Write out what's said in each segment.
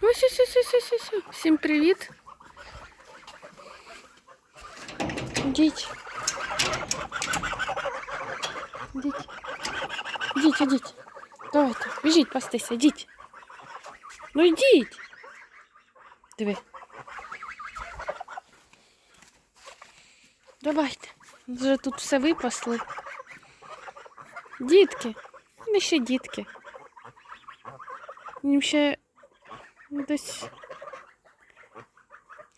Ось, ось, ось, ось, ось, ось. Всім привіт. Йдіть. Йдіть. Йдіть, йдіть. Давайте, біжіть, пастися, йдіть. Ну йдіть. Диви. Давайте. Вже тут все випасли. Дітки. Вони ще дітки. Їм ще десь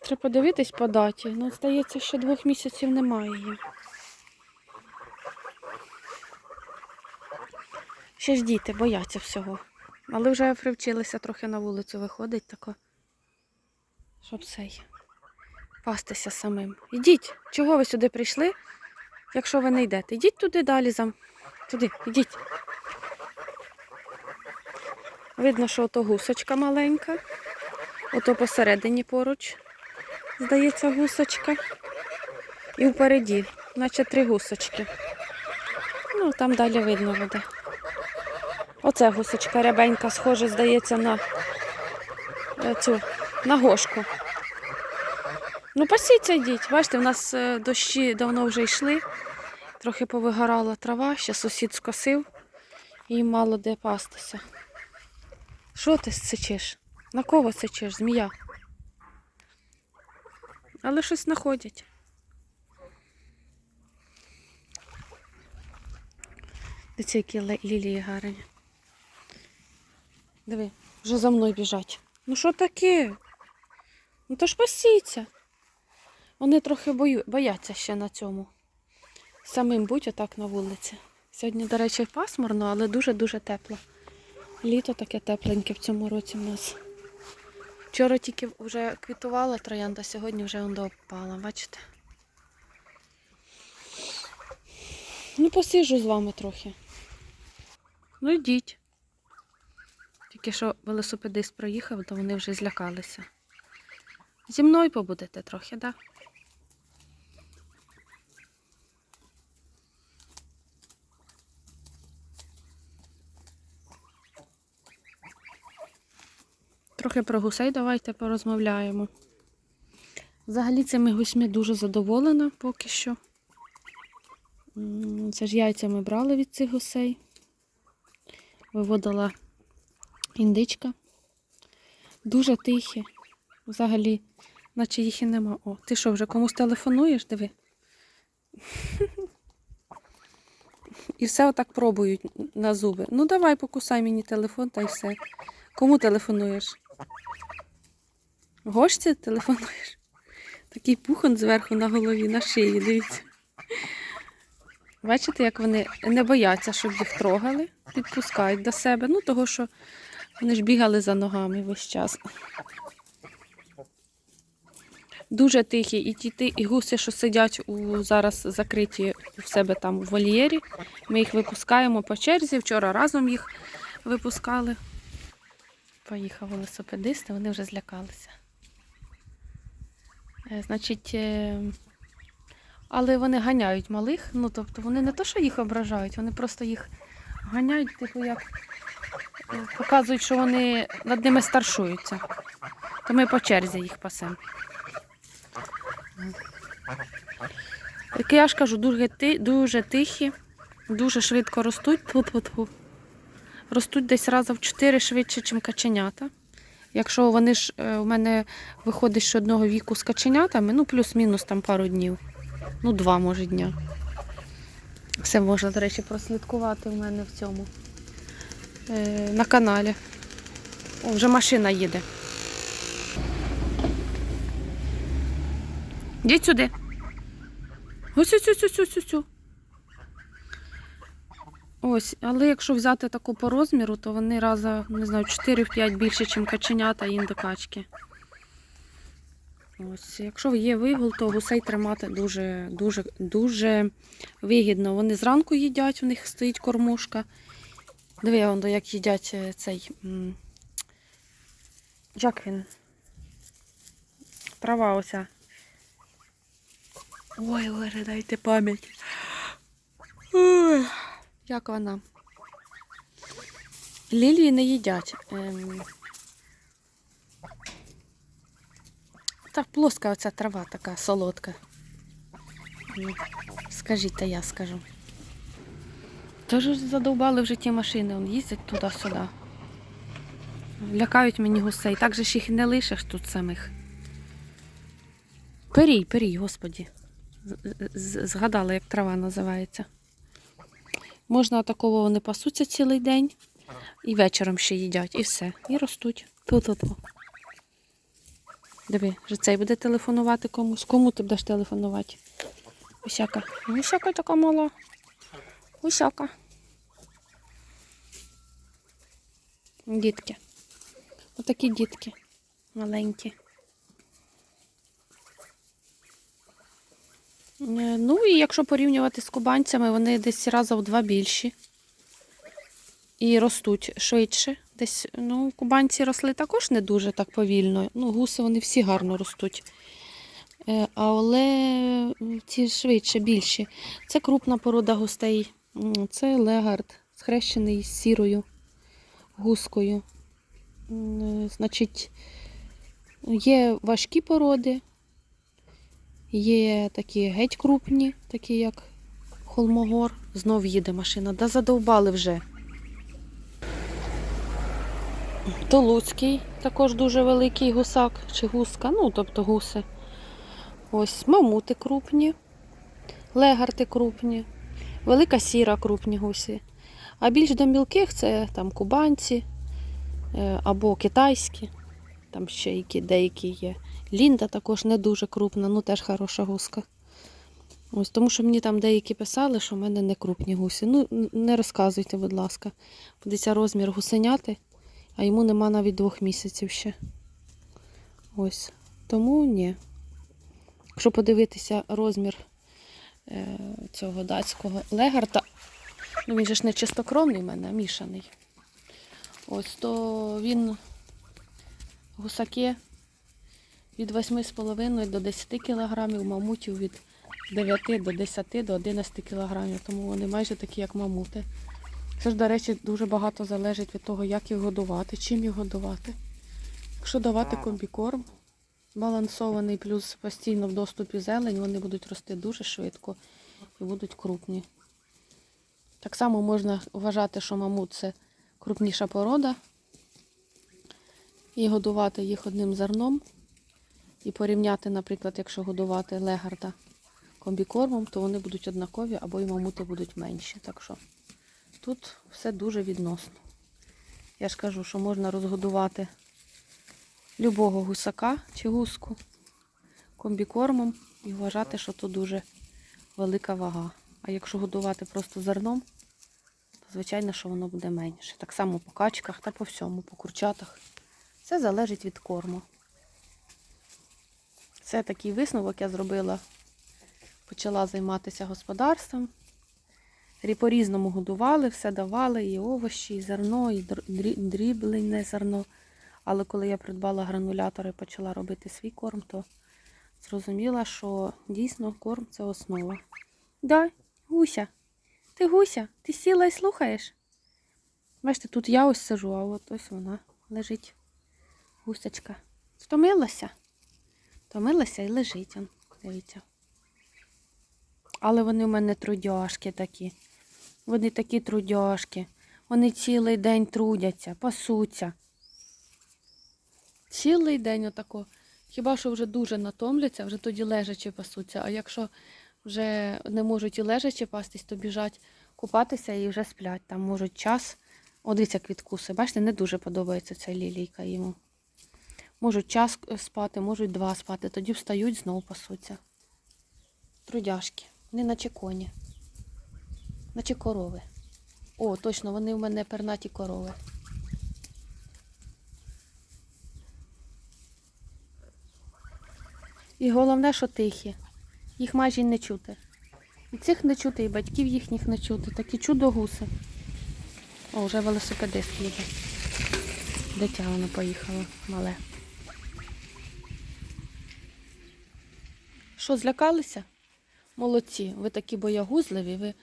треба подивитись по даті. Ну, здається, що двох місяців немає їм. Ще ж діти бояться всього. Але вже привчилися трохи на вулицю виходить тако. Щоб цей пастися самим. Ідіть, чого ви сюди прийшли, якщо ви не йдете? Ідіть туди далі зам. Туди, ідіть. Видно, що ото гусочка маленька. Ото посередині поруч, здається, гусочка. І впереді, наче три гусочки. Ну, там далі видно буде. Оце гусочка рябенька, схоже, здається, на е, цю на гошку. Ну, пасіться йдіть. Бачите, в нас е, дощі давно вже йшли. Трохи повигорала трава, ще сусід скосив, і мало де пастися. Що ти сичиш? На кого сичиш, змія? Але щось знаходять. Дивіться, які лілії гарні. Диви, вже за мною біжать. Ну що таке? Ну то ж пасіться. Вони трохи бою... бояться ще на цьому. Самим будь отак на вулиці. Сьогодні, до речі, пасмурно, але дуже-дуже тепло. Літо таке тепленьке в цьому році в нас. Вчора тільки вже квітувала троянда, сьогодні вже он опала, бачите? Ну, посиджу з вами трохи. Ну, йдіть. Тільки що велосипедист проїхав, то вони вже злякалися. Зі мною побудете трохи, так? Да? Трохи про гусей давайте порозмовляємо. Взагалі цими гусьми дуже задоволена поки що. Це ж яйця ми брали від цих гусей. Виводила індичка. Дуже тихі. Взагалі, наче їх і нема. О, ти що, вже комусь телефонуєш? Диви. І все отак пробують на зуби. Ну давай, покусай мені телефон та й все. Кому телефонуєш? Гошці телефонуєш? Такий пухон зверху на голові, на шиї, дивіться. Бачите, як вони не бояться, щоб їх трогали, підпускають до себе. Ну, того, що вони ж бігали за ногами весь час. Дуже тихі. І ті і гуси, що сидять у зараз закриті у себе там в вольєрі. Ми їх випускаємо по черзі. Вчора разом їх випускали. Поїхав велосипедист, вони вже злякалися. Е, Значить, е, але вони ганяють малих. Ну, тобто вони не то, що їх ображають, вони просто їх ганяють, типу, як е, показують, що вони над ними старшуються. То ми по черзі їх пасемо. Так я ж кажу, дуже, тихі, дуже швидко ростуть. Тьфу-тьфу-тьфу. Ростуть десь раза в 4 швидше, ніж каченята. Якщо вони ж е, у мене виходить що одного віку з каченятами, ну плюс-мінус там пару днів. Ну, два, може, дня. Все можна, до речі, прослідкувати в мене в цьому е, на каналі. О, вже машина їде. Йдіть сюди. Ось цю цю цю цю цю. Ось, але якщо взяти таку по розміру, то вони раза, не знаю, 4-5 більше, ніж каченята і індикачки. Ось, якщо є вигул, то гусей тримати дуже, дуже, вигідно. Вони зранку їдять, у них стоїть кормушка. Диви, вон, як їдять е, цей. Як він? Трава оця. Ой, Лере, дайте пам'ять. Як вона? Лілії не їдять. Ем, Так плоска оця трава така солодка. Ну, Скажіть, та я скажу. Тож задовбали вже ті машини, он їздять туди-сюди. Лякають мені гусей. Так же ж їх не лишиш тут самих. Перій, перій, господі. Згадала, як трава називається. Можна такого вони пасуться цілий день і вечором ще їдять, і все. І ростуть. Ту-ту-ту. Диви, вже цей буде телефонувати комусь. Кому ти будеш телефонувати? Усяка. Усяка така мала. Усяка. Дітки. Отакі дітки. Маленькі. Ну і якщо порівнювати з кубанцями, вони десь раза в два більші. І ростуть швидше. Десь, ну, кубанці росли також не дуже так повільно. Ну, гуси вони всі гарно ростуть. Е, Але ці швидше, більші. Це крупна порода густей. Це легард, схрещений з сірою гускою. Е, Значить, є важкі породи, є такі геть крупні, такі як холмогор. Знов їде машина. Да задовбали вже. Толуцький, також дуже великий гусак чи гуска, ну, тобто гуси. Ось мамути крупні, легарти крупні, велика сіра крупні гусі. А більш до мілких це там кубанці е, або китайські, там ще які, деякі є. Лінда також не дуже крупна, ну теж хороша гуска. Ось тому що мені там деякі писали, що в мене не крупні гусі. Ну, не розказуйте, будь ласка. Подивіться розмір гусеняти, а йому нема навіть двох місяців ще. Ось. Тому ні. Якщо подивитися розмір е, цього датського легарта, ну він же ж не чистокровний в мене, а мішаний. Ось то він гусаки від 8,5 до 10 кг, мамутів від 9 до 10 до 11 кг, тому вони майже такі, як мамути. Це ж, до речі, дуже багато залежить від того, як їх годувати, чим їх годувати. Якщо давати комбікорм, балансований, плюс постійно в доступі зелень, вони будуть рости дуже швидко і будуть крупні. Так само можна вважати, що мамут це крупніша порода. І годувати їх одним зерном. І порівняти, наприклад, якщо годувати легарда комбікормом, то вони будуть однакові або й мамути будуть менші. Так що тут все дуже відносно. Я ж кажу, що можна розгодувати любого гусака чи гуску комбікормом і вважати, що то дуже велика вага. А якщо годувати просто зерном, то звичайно, що воно буде менше. Так само по качках та по всьому, по курчатах. Це залежить від корму. Це такий висновок я зробила. Почала займатися господарством. По-різному годували, все давали, і овочі, і зерно, і др- дріблене зерно. Але коли я придбала гранулятор і почала робити свій корм, то зрозуміла, що дійсно корм це основа. Да, гуся. Ти гуся, ти сіла і слухаєш? Бачите, тут я ось сижу, а от ось вона лежить. Гусячка. Втомилася? Втомилася і лежить. Он, дивіться. Але вони в мене трудяшки такі. Вони такі трудяшки. Вони цілий день трудяться, пасуться. Цілий день отако. Хіба що вже дуже натомляться, вже тоді лежачи пасуться. А якщо вже не можуть і лежачи пастись, то біжать купатися і вже сплять. Там можуть час. О, дивіться, квіткуси. Бачите, не дуже подобається ця лілійка йому. Можуть час е, спати, можуть два спати, тоді встають, знову пасуться. Трудяшки. Вони наче коні. Наче корови. О, точно, вони в мене пернаті корови. І головне, що тихі. Їх майже не чути. І цих не чути, і батьків їхніх не чути. Такі чудо-гуси. О, вже велосипедист їде. Дитя воно поїхало, мале. Що, злякалися? Молодці, ви такі боягузливі, ви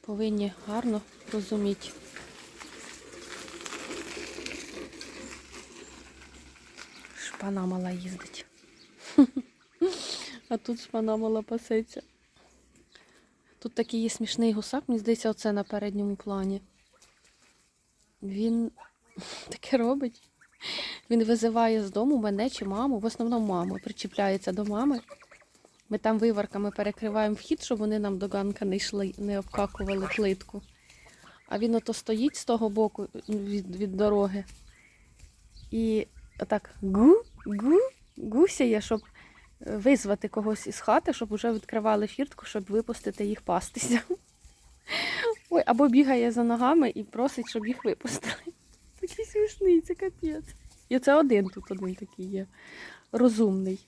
повинні гарно розуміти. Шпана мала їздить. А тут шпана мала пасеться. Тут такий є смішний гусак, мені здається, оце на передньому плані. Він таке робить. Він визиває з дому мене чи маму, в основному маму, причіпляється до мами. Ми там виварками перекриваємо вхід, щоб вони нам до ганка не йшли, не обкакували плитку. А він ото стоїть з того боку від, від дороги. І отак гу, гу, гусяє, щоб визвати когось із хати, щоб вже відкривали фіртку, щоб випустити їх пастися. Ой, або бігає за ногами і просить, щоб їх випустили. Такий смішний, це капець. І це один тут один такий є. Розумний.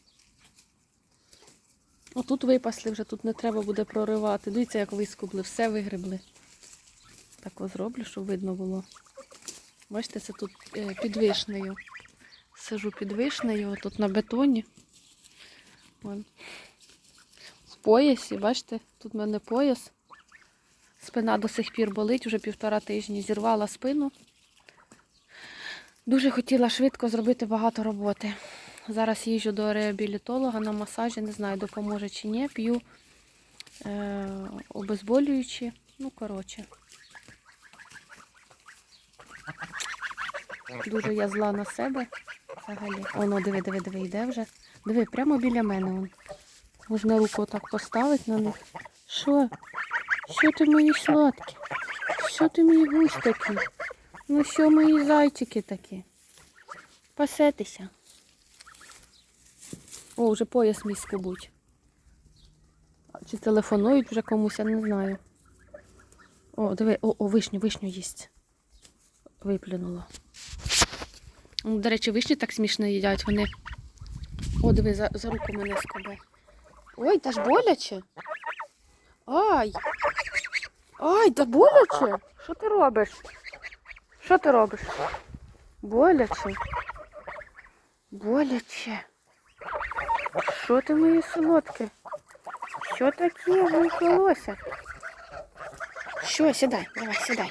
Отут випасли вже, тут не треба буде проривати. Дивіться, як вискубли, все вигребли. Так зроблю, щоб видно було. Бачите, це тут е, під вишнею. Сижу під вишнею, тут на бетоні. Вон. В поясі, бачите, тут в мене пояс. Спина до сих пір болить, вже півтора тижні. Зірвала спину. Дуже хотіла швидко зробити багато роботи. Зараз їжджу до реабілітолога на масажі, не знаю, допоможе чи ні. П'ю е, обезболюючі. Ну, коротше. Дуже я зла на себе. Взагалі. Оно, диви, диви, диви, йде вже. Диви, прямо біля мене. Он. Можна руку отак поставити на них. Що? Що ти мої сладкі? Що ти мій гусь такий? Ну що мої зайчики такі? Пасетеся. О, вже пояс мій скубуть. Чи телефонують вже комусь, я не знаю. О, диви, о, о, вишню, вишню їсть. Виплюнула. Ну, До речі, вишні так смішно їдять. Вони. О, диви, за, за руку мене скубе. Ой, та ж боляче. Ай! Ай, та боляче? Що ти робиш? Що ти робиш? Боляче. Боляче. Що ти моє солодке? Що таке виклалося? Що, сідай, давай, сідай.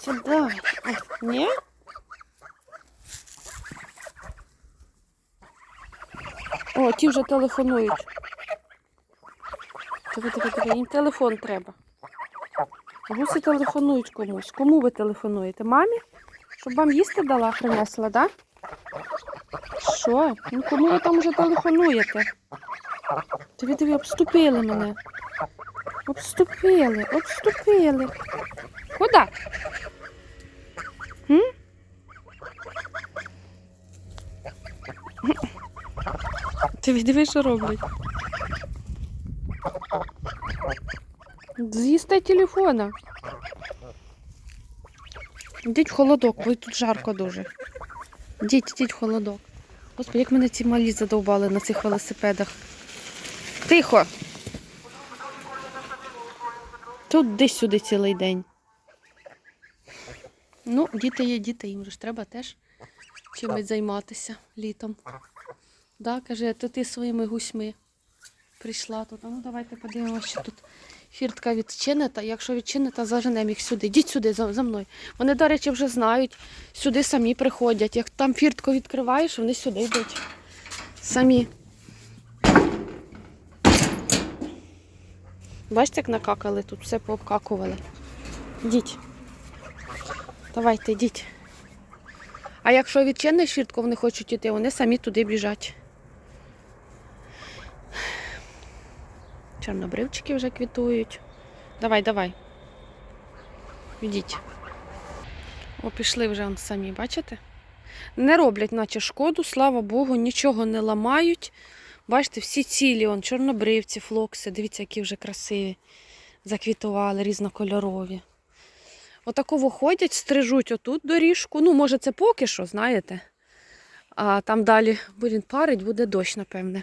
Сідай. Ай, ні? О, ті вже телефонують. Диви, диви, диви, їм телефон треба. Гуси телефонують комусь. Кому ви телефонуєте? Мамі? Щоб вам їсти дала, принесла, так? Да? Що? Ну кому ви там вже телефонуєте? Диви, диви, обступили мене. Обступили, обступили. Куди? М? Диви, диви, що роблять. З'їсти телефона. Йдіть в холодок, бо тут жарко дуже. Йдіть, йдіть в холодок. Господи, як мене ці малі задовбали на цих велосипедах. Тихо. Тут десь сюди цілий день. Ну, діти є діти, їм ж треба теж чимось займатися літом. Да, каже, то ти своїми гусьми прийшла тут. А ну давайте подивимося, що тут фіртка відчинена. Якщо відчинена, заженемо їх сюди. Йдіть сюди за, за мною. Вони, до речі, вже знають, сюди самі приходять. Як там фіртку відкриваєш, вони сюди йдуть. Самі. Бачите, як накакали тут, все пообкакували. Йдіть. Давайте, йдіть. А якщо відчиниш фіртку, вони хочуть йти, вони самі туди біжать. Чорнобривчики вже квітують. Давай, давай. Йдіть. О, пішли вже он самі, бачите? Не роблять, наче шкоду, слава Богу, нічого не ламають. Бачите, всі цілі, он, чорнобривці, флокси, дивіться, які вже красиві. Заквітували, різнокольорові. Отаково ходять, стрижуть отут доріжку. Ну, може, це поки що, знаєте. А там далі блін, парить, буде дощ, напевне.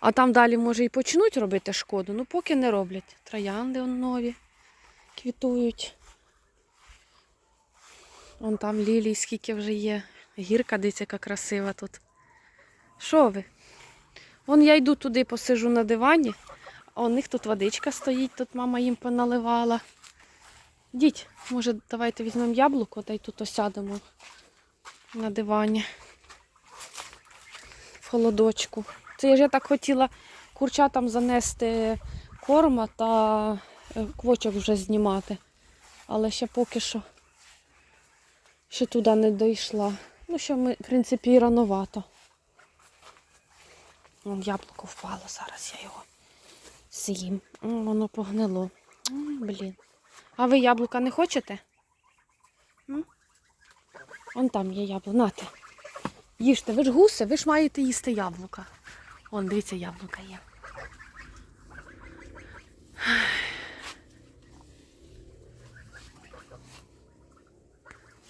А там далі, може, і почнуть робити шкоду, ну поки не роблять. Троянди он нові квітують. Вон там лілій скільки вже є. Гірка, дивіться, яка красива тут. Що ви? Вон я йду туди, посижу на дивані, а у них тут водичка стоїть, тут мама їм поналивала. Йдіть, може, давайте візьмемо яблуко та й тут осядемо на дивані. в холодочку. Це ж я так хотіла курчатам занести корма та е, квочок вже знімати. Але ще поки що ще туди не дійшла. Ну, що ми, в принципі, і рановато. Вон яблуко впало зараз, я його з'їм. Воно погнило. Блін. А ви яблука не хочете? Вон там є яблуко. Нате. Їжте, ви ж гуси, ви ж маєте їсти яблука. Вон, дивіться, яблука є.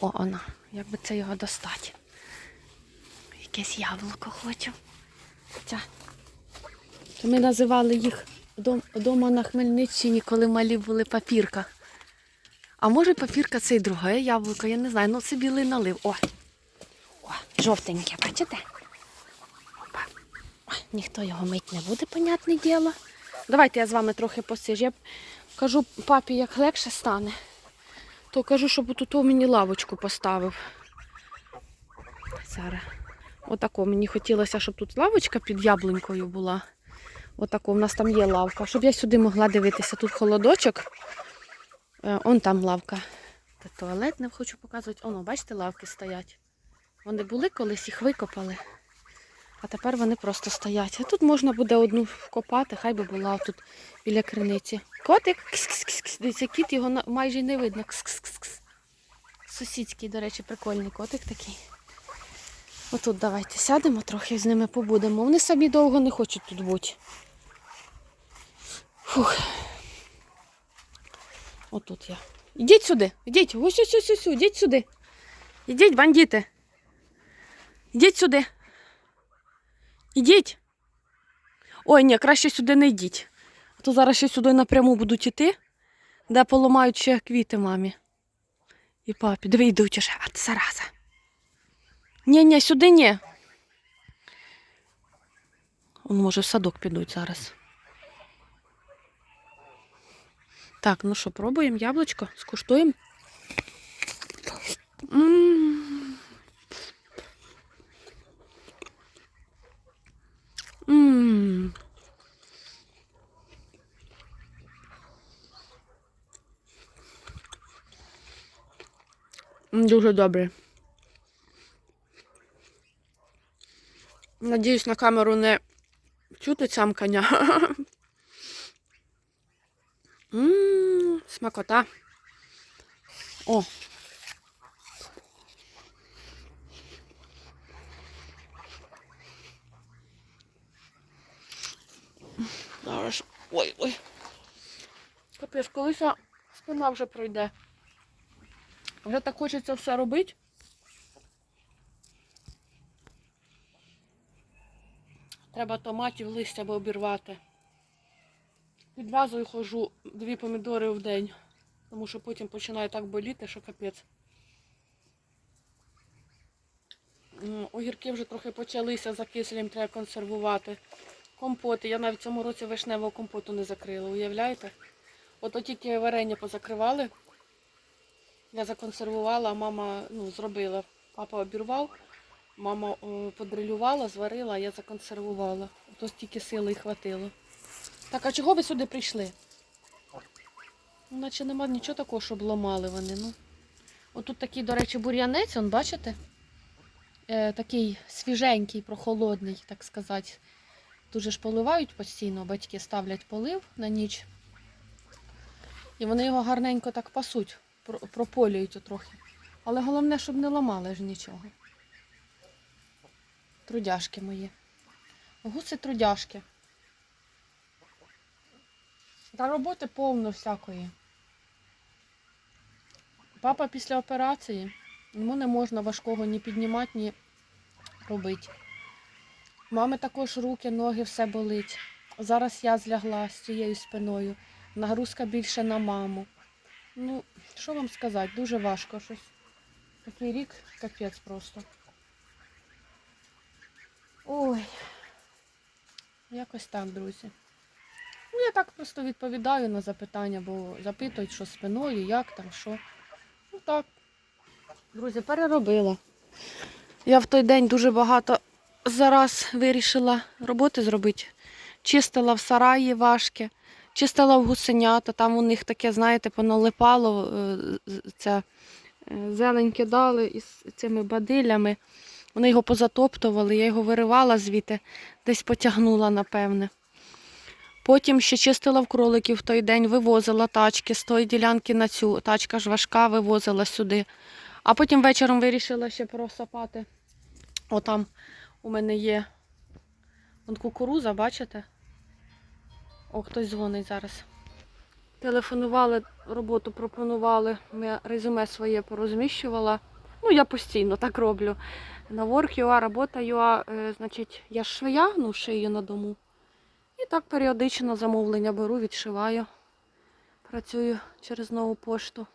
О, вона. Як би це його достати? Якесь яблуко хочу. Ця. Ми називали їх вдома на Хмельниччині, коли малі були папірка. А може папірка це і друге яблуко, я не знаю. Ну це білий налив. О! О, жовтеньке, бачите? Ніхто його мить не буде, понятне діло. Давайте я з вами трохи посижу. Я кажу папі, як легше стане, то кажу, щоб тут мені лавочку поставив. Зараз. Отако. Мені хотілося, щоб тут лавочка під яблунькою була. Отако, в нас там є лавка. Щоб я сюди могла дивитися. Тут холодочок. Е, Он там лавка. Та туалет не хочу показувати. Оно, бачите, лавки стоять. Вони були колись, їх викопали. А тепер вони просто стоять. А тут можна буде одну вкопати, хай би була тут біля криниці. Котик, кс-кс-кс-кс. Дивіться, кіт його майже не видно. Кс-кс-кс-кс. Сусідський, до речі, прикольний котик такий. Отут давайте сядемо трохи з ними побудемо. Вони самі довго не хочуть тут бути. Фух. Отут я. Ідіть сюди, ідіть, ось, ідіть сюди. Ідіть, бандити. Ідіть сюди. Ідіть. Ой, ні, краще сюди не йдіть. А то зараз ще сюди напряму будуть іти, де поламають ще квіти мамі. І папі. Диви, йдуть уже, а зараза. Ні, ні, сюди ні. Он може в садок підуть зараз. Так, ну що, пробуємо яблучко, скуштуємо. М. Дуже добре. Надіюсь, на камеру не чути цямкання. Ммм, смакота. О. Зараз. Ой, ой. Капець, колись спина вже пройде. Вже так хочеться все робити. Треба томатів листя або обірвати. Вазою ходжу дві помідори в день, тому що потім починає так боліти, що капець. Огірки вже трохи почалися, закислим треба консервувати. Компоти. Я навіть в цьому році вишневого компоту не закрила, уявляєте? От тільки варення позакривали. Я законсервувала, мама ну, зробила. Папа обірвав, мама подрилювала, зварила, я законсервувала. Ото стільки сили й хватило. Так, а чого ви сюди прийшли? Ну, Наче нема нічого такого, щоб ламали вони. Ну. Отут такий, до речі, бур'янець, он, бачите? Е, такий свіженький, прохолодний, так сказати. Дуже ж поливають постійно, батьки ставлять полив на ніч. І вони його гарненько так пасуть, прополюють трохи. Але головне, щоб не ламали ж нічого. Трудяшки мої. Гуси трудяшки. Та роботи повно всякої. Папа після операції, йому не можна важкого ні піднімати, ні робити. Мами також руки, ноги, все болить. Зараз я злягла з цією спиною. Нагрузка більше на маму. Ну, що вам сказати, дуже важко щось. Такий рік капець просто. Ой. Якось так, друзі. Ну, я так просто відповідаю на запитання, бо запитують, що спиною, як там, що. Ну так. Друзі, переробила. Я в той день дуже багато зараз вирішила роботи зробити. Чистила в сараї важке, чистила в гусенята, там у них таке, знаєте, поналипало, це е, зелень кидали із цими бадилями. Вони його позатоптували, я його виривала звідти, десь потягнула, напевне. Потім ще чистила в кроликів в той день, вивозила тачки з тої ділянки на цю. Тачка ж важка, вивозила сюди. А потім вечором вирішила ще просапати. Отам у мене є кукуруза, бачите? О, хтось дзвонить зараз. Телефонували, роботу пропонували. Я резюме своє порозміщувала. Ну, я постійно так роблю. На Work.ua, робота.ua, е, значить, я ж швея, ну, шию на дому. І так періодично замовлення беру, відшиваю. Працюю через нову пошту.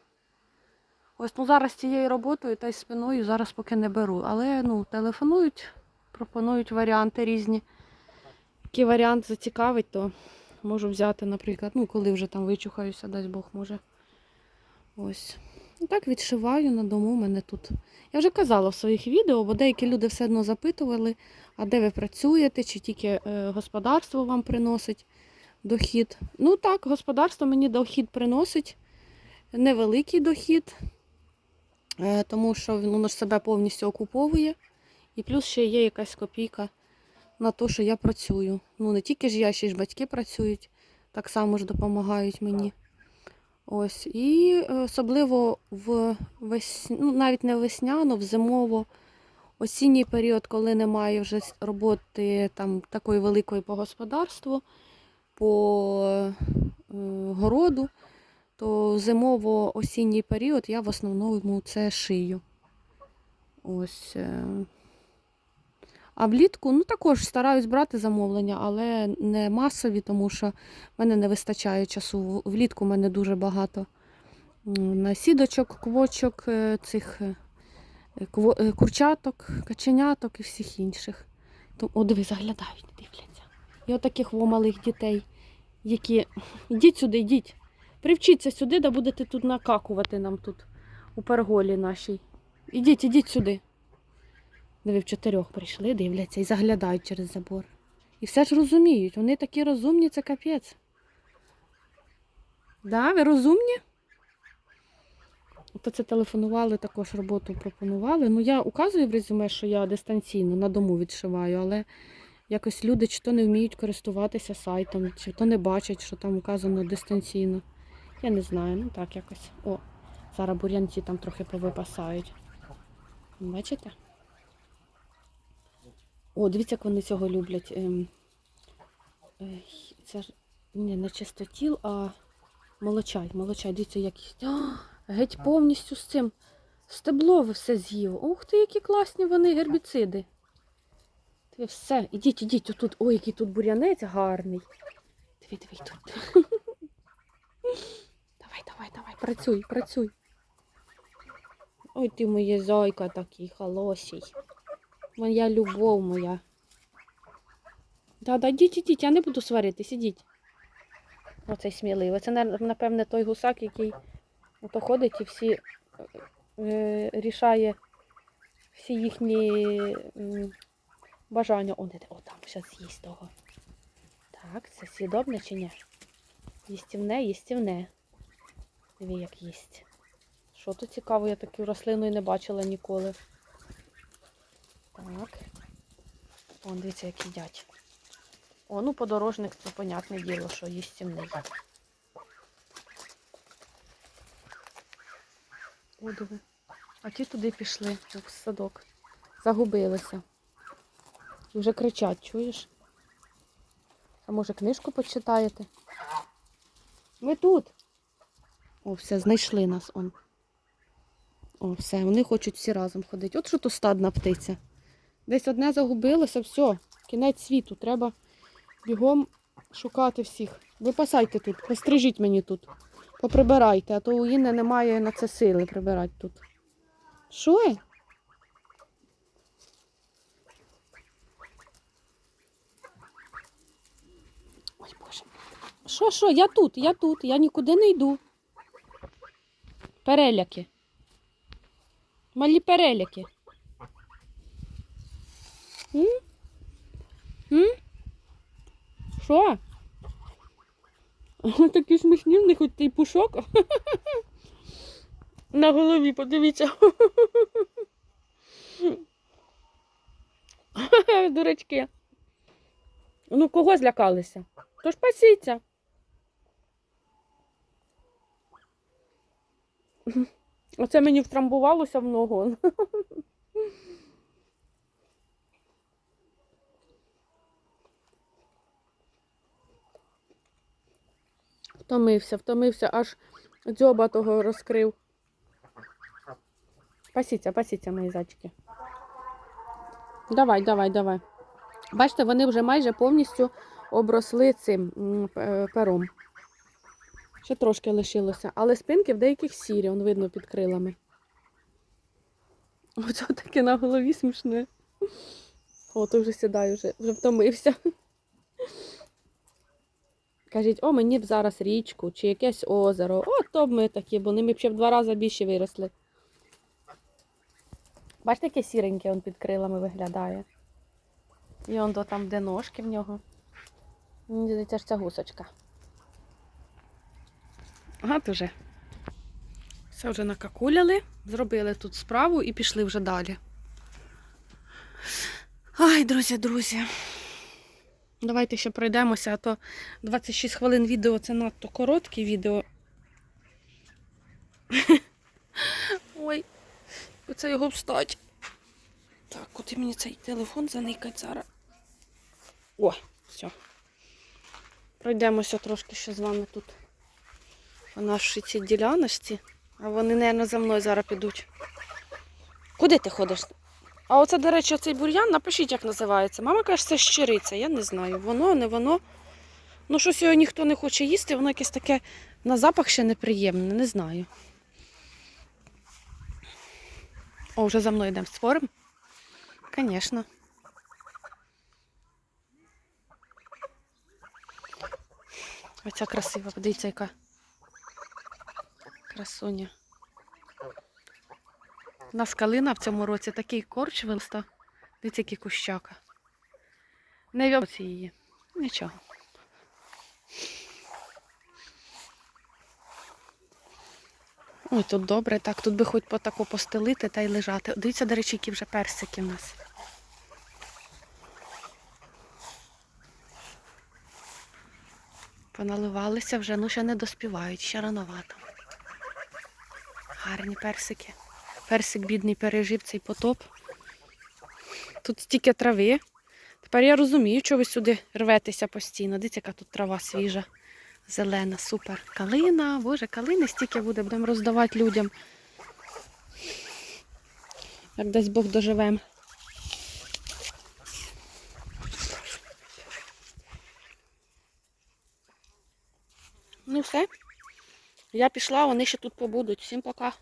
Ось ну зараз цією роботою та й спиною зараз поки не беру. Але ну, телефонують, пропонують варіанти різні. Який варіант зацікавить, то можу взяти, наприклад, ну, коли вже там вичухаюся, дасть Бог може. Ось. І так відшиваю на дому мене тут. Я вже казала в своїх відео, бо деякі люди все одно запитували, а де ви працюєте, чи тільки е, господарство вам приносить дохід. Ну так, господарство мені дохід приносить, невеликий дохід, е, тому що воно ж себе повністю окуповує. І плюс ще є якась копійка на те, що я працюю. Ну, не тільки ж я, ще ж батьки працюють, так само ж допомагають мені. Ось. І е, особливо в вес... ну, навіть не весняно, в зимово, осінній період, коли немає вже роботи там, такої великої по господарству, по е, городу, то зимово-осінній період я в основному це шию. Ось. е. А влітку ну, також стараюсь брати замовлення, але не масові, тому що в мене не вистачає часу. Влітку в мене дуже багато насідочок, квочок, е, цих е, е, курчаток, каченяток і всіх інших. О, диви, заглядають, дивляться. І отаких во малих дітей, які. Ідіть сюди, йдіть. Привчіться сюди, да будете тут накакувати нам тут у перголі нашій. Ідіть, ідіть сюди. Диви, в чотирьох прийшли, дивляться і заглядають через забор. І все ж розуміють. Вони такі розумні, це капець. Да, ви розумні? То це телефонували, також роботу пропонували. Ну, я указую в резюме, що я дистанційно на дому відшиваю, але якось люди чи то не вміють користуватися сайтом, чи то не бачать, що там указано дистанційно. Я не знаю, ну так якось. О, зараз бур'янці там трохи повипасають. Бачите? О, дивіться, як вони цього люблять. Ем, е, це ж не, не чистотіл, а молочай. Молочай, дивіться, якість. А, геть повністю з цим. Стебло все з'їв. Ух ти, які класні вони гербіциди. Ти все, ідіть, ідіть, отут. Ой, який тут бур'янець гарний. Диви, диви тут. Давай, давай, давай, працюй, працюй. Ой, ти моє зойка такий холосій. Моя любов моя. Да, да, ідіть, ідіть, я не буду сваритись, ідіть. Оцей сміливий. Це, напевне, той гусак, який ото ходить і всі е, е, рішає всі їхні м, бажання. О, не, о, там зараз з'їсть того. Так, це свідобне чи ні? Їстівне, їстівне. Диви, як їсть. Що тут цікаво, я таку рослину і не бачила ніколи. Так. Вон, дивіться, як їдять. О, ну подорожник, це понятне діло, що їстівний. О, диви. А ті туди пішли, в садок. Загубилися. І вже кричать, чуєш? А може книжку почитаєте? Ми тут. О, все, знайшли нас он. О, все, вони хочуть всі разом ходити. От що то стадна птиця. Десь одне загубилося, все, кінець світу. Треба бігом шукати всіх. Випасайте тут, пострижіть мені тут. Поприбирайте, а то у Інни немає на це сили прибирати тут. Що? Ой, Боже. Що, що? Я тут, я тут, я нікуди не йду. Переляки. Малі переляки. М? М? Що? Такий смішні в них хоч цей пушок. На голові подивіться. Дурачки. Ну кого злякалися? Тож пасіться. Оце мені втрамбувалося в ногу. Втомився, втомився, аж дзьоба того розкрив. Пасіться, пасіться, мої зайчики. Давай, давай, давай. Бачите, вони вже майже повністю обросли цим пером. Ще трошки лишилося, але спинки в деяких сірі, он видно під крилами. Оце таке на голові смішне. О, то вже сідаю, вже, вже втомився. Кажіть, о, мені б зараз річку чи якесь озеро. О, то б ми такі, бо ними б ще в два рази більше виросли. Бачите, яке сіреньке він під крилами виглядає. І он то там, де ножки в нього. Мені здається, ж ця гусочка. Ага, вже. Все вже накакуляли, зробили тут справу і пішли вже далі. Ай, друзі, друзі. Давайте ще пройдемося, а то 26 хвилин відео це надто коротке відео. Ой, оце його встать. Так, куди мені цей телефон заникать зараз? О, все. Пройдемося трошки ще з вами тут по нашій цій діляночці. А вони, мабуть, за мною зараз підуть. Куди ти ходиш? А оце, до речі, цей бур'ян, напишіть, як називається. Мама каже, це щириця, я не знаю. Воно, не воно. Ну, щось його ніхто не хоче їсти, воно якесь таке на запах ще неприємне, не знаю. О, вже за мною йдемо створимо? Звісно. Оця красива, подивіться, яка красуня. У нас калина в цьому році такий корч вилста. Дивіться, який кущака. Не вьоці її. Нічого. Ой, тут добре, так, тут би хоч таку постелити та й лежати. Дивіться, до речі, які вже персики в нас. Поналивалися вже, ну ще не доспівають, ще рановато. Гарні персики. Персик бідний пережив цей потоп. Тут стільки трави. Тепер я розумію, що ви сюди рветеся постійно. Дивіться, яка тут трава свіжа, зелена, супер. Калина, боже, калини стільки буде, будемо роздавати людям. Як десь Бог доживемо. Ну все. Я пішла, вони ще тут побудуть. Всім пока.